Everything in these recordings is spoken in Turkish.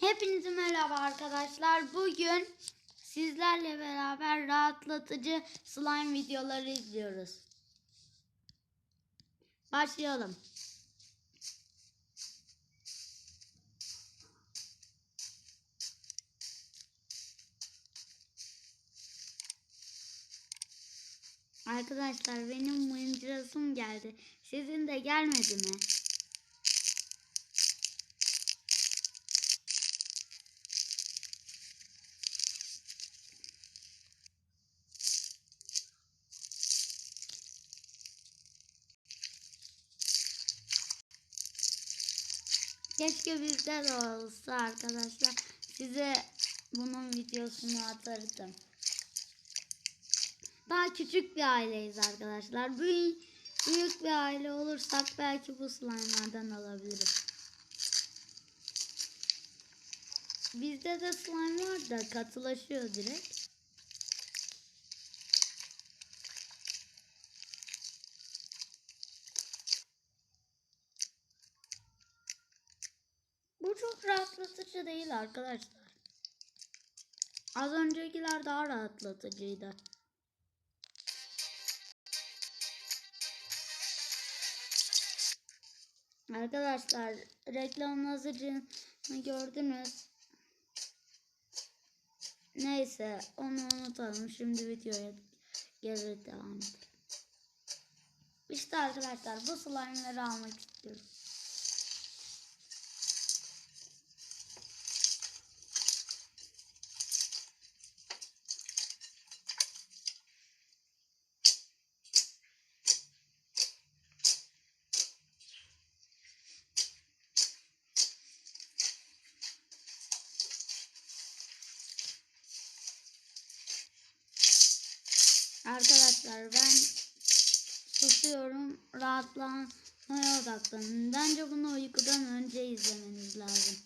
Hepinize merhaba arkadaşlar. Bugün sizlerle beraber rahatlatıcı slime videoları izliyoruz. Başlayalım. Arkadaşlar benim mıncırasım geldi. Sizin de gelmedi mi? Keşke bizde de olsa arkadaşlar. Size bunun videosunu atardım. Daha küçük bir aileyiz arkadaşlar. Büyük, büyük bir aile olursak belki bu slime'lardan alabiliriz. Bizde de slime var da katılaşıyor direkt. Bu çok rahatlatıcı değil arkadaşlar. Az öncekiler daha rahatlatıcıydı. Arkadaşlar reklam hazırcını gördünüz. Neyse onu unutalım. Şimdi videoya geri devam edelim. İşte arkadaşlar bu slime'ları almak istiyorum. Arkadaşlar ben susuyorum. Rahatlamaya odaklanın. Bence bunu uykudan önce izlemeniz lazım.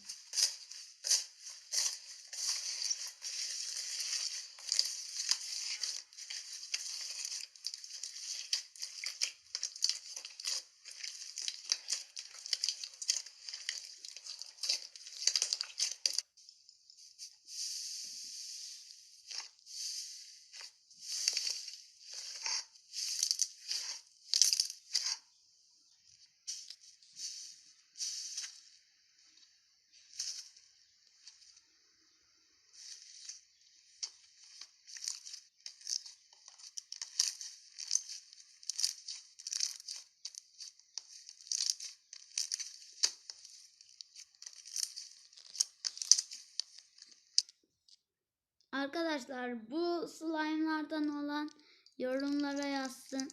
Arkadaşlar bu slime'lardan olan yorumlara yazsın.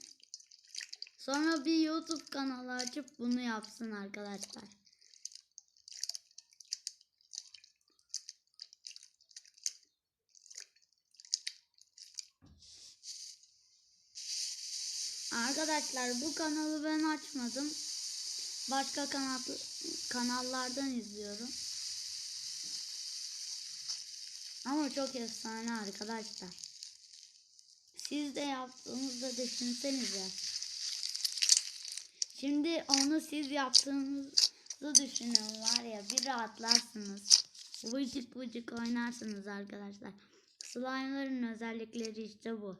Sonra bir YouTube kanalı açıp bunu yapsın arkadaşlar. Arkadaşlar bu kanalı ben açmadım. Başka kanal kanallardan izliyorum. Ama çok efsane arkadaşlar. Siz de yaptığınızda düşünsenize. Şimdi onu siz yaptığınızı düşünün var ya bir rahatlarsınız. Vıcık vıcık oynarsınız arkadaşlar. Slime'ların özellikleri işte bu.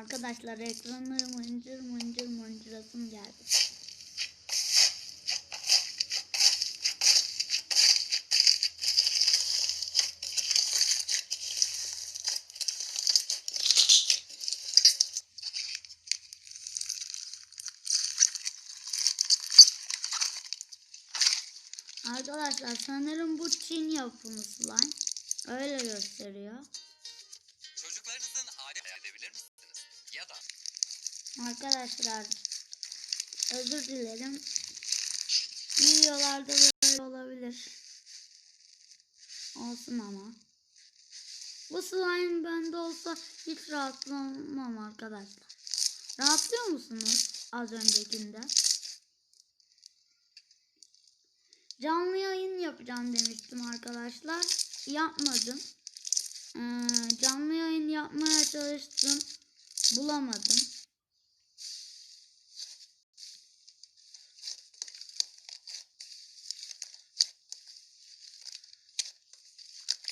Arkadaşlar ekranı mıncır mıncır mıncırasım geldi. Arkadaşlar sanırım bu Çin yapımı slime. Öyle gösteriyor. Arkadaşlar özür dilerim. Videolarda böyle olabilir. Olsun ama. Bu slime bende olsa hiç rahatlamam arkadaşlar. Rahatlıyor musunuz az öncekinde? canlı yayın yapacağım demiştim arkadaşlar. Yapmadım. Ee, canlı yayın yapmaya çalıştım. Bulamadım.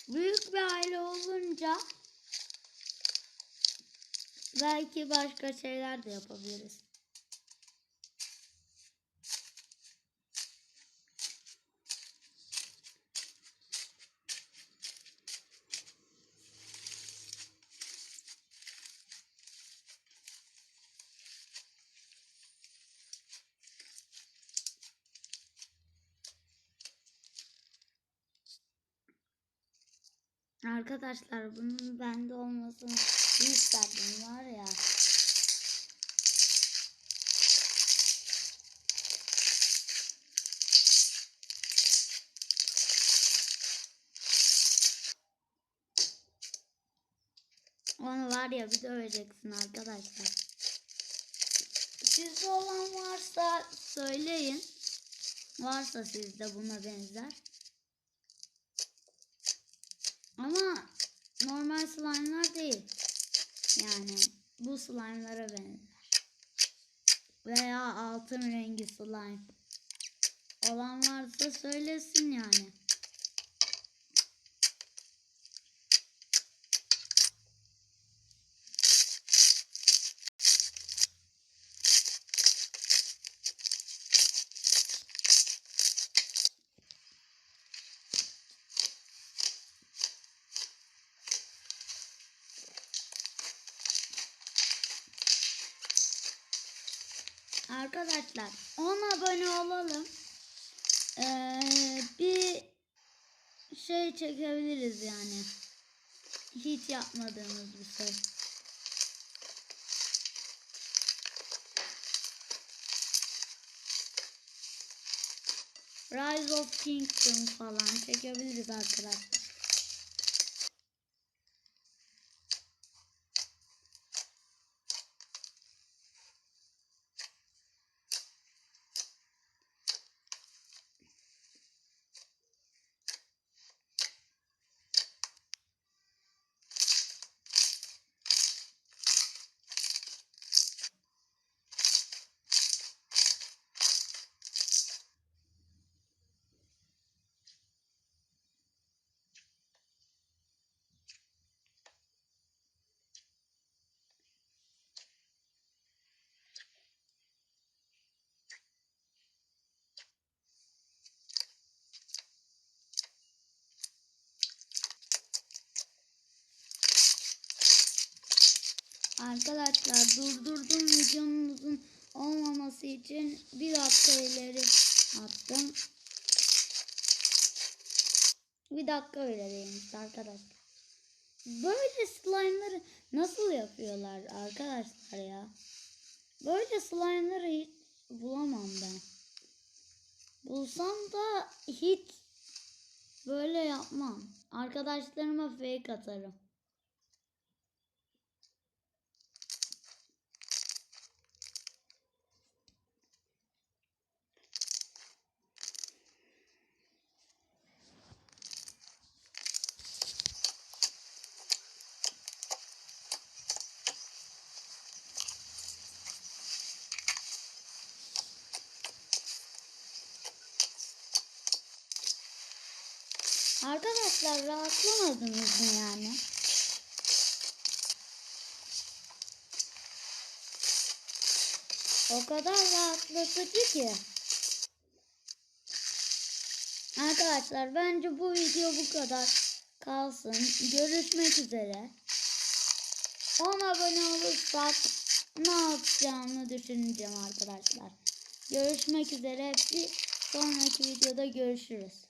Büyük bir aile olunca belki başka şeyler de yapabiliriz. Arkadaşlar bunun bende olmasını isterdim var ya. Onu var ya bir döveceksin arkadaşlar. Sizde olan varsa söyleyin. Varsa sizde buna benzer. Ama normal slime'lar değil. Yani bu slime'lara benzer. Veya altın rengi slime. Olan varsa söylesin yani. Arkadaşlar 10 abone olalım. Ee, bir şey çekebiliriz yani. Hiç yapmadığımız bir şey. Rise of Kingdom falan çekebiliriz arkadaşlar. Arkadaşlar durdurdum videonun olmaması için bir dakika ileri attım. Bir dakika ileriymiş arkadaşlar. Böyle slime'ları nasıl yapıyorlar arkadaşlar ya? Böyle slime'ları hiç bulamam ben. Bulsam da hiç böyle yapmam. Arkadaşlarıma fake atarım. Arkadaşlar rahatlamadınız mı yani? O kadar rahatlatıcı ki. Arkadaşlar bence bu video bu kadar kalsın. Görüşmek üzere. 10 abone olursak ne yapacağımı düşüneceğim arkadaşlar. Görüşmek üzere. Bir sonraki videoda görüşürüz.